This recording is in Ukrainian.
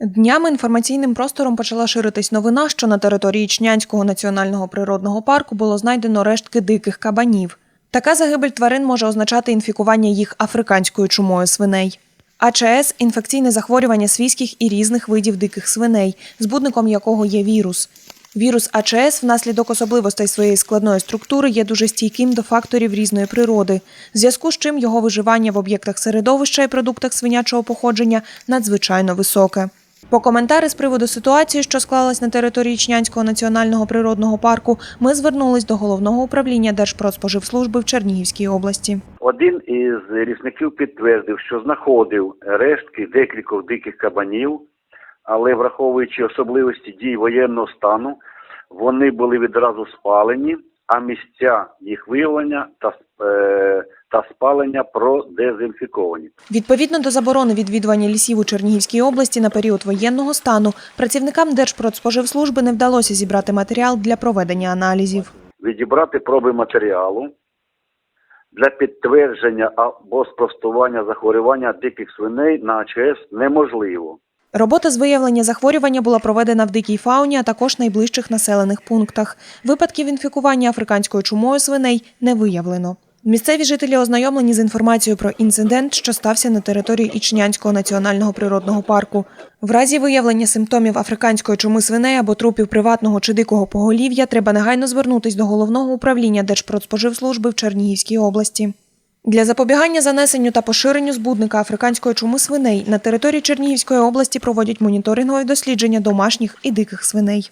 Днями інформаційним простором почала ширитись новина, що на території Ічнянського національного природного парку було знайдено рештки диких кабанів. Така загибель тварин може означати інфікування їх африканською чумою свиней. АЧС – інфекційне захворювання свійських і різних видів диких свиней, збудником якого є вірус. Вірус АЧС внаслідок особливостей своєї складної структури є дуже стійким до факторів різної природи, в зв'язку з чим його виживання в об'єктах середовища і продуктах свинячого походження надзвичайно високе. По коментари з приводу ситуації, що склалась на території Ічнянського національного природного парку, ми звернулись до головного управління Держпродспоживслужби в Чернігівській області. Один із лісників підтвердив, що знаходив рештки декількох диких кабанів, але враховуючи особливості дій воєнного стану, вони були відразу спалені, а місця їх виявлення та, е, та спалення продезінфіковані. Відповідно до заборони відвідування лісів у Чернігівській області на період воєнного стану, працівникам Держпродспоживслужби не вдалося зібрати матеріал для проведення аналізів. Відібрати проби матеріалу для підтвердження або спростування захворювання диких свиней на АЧС неможливо. Робота з виявлення захворювання була проведена в дикій фауні, а також найближчих населених пунктах. Випадків інфікування африканською чумою свиней не виявлено. Місцеві жителі ознайомлені з інформацією про інцидент, що стався на території Ічнянського національного природного парку. В разі виявлення симптомів африканської чуми свиней або трупів приватного чи дикого поголів'я треба негайно звернутись до головного управління Держпродспоживслужби в Чернігівській області. Для запобігання занесенню та поширенню збудника африканської чуми свиней на території Чернігівської області проводять моніторингові дослідження домашніх і диких свиней.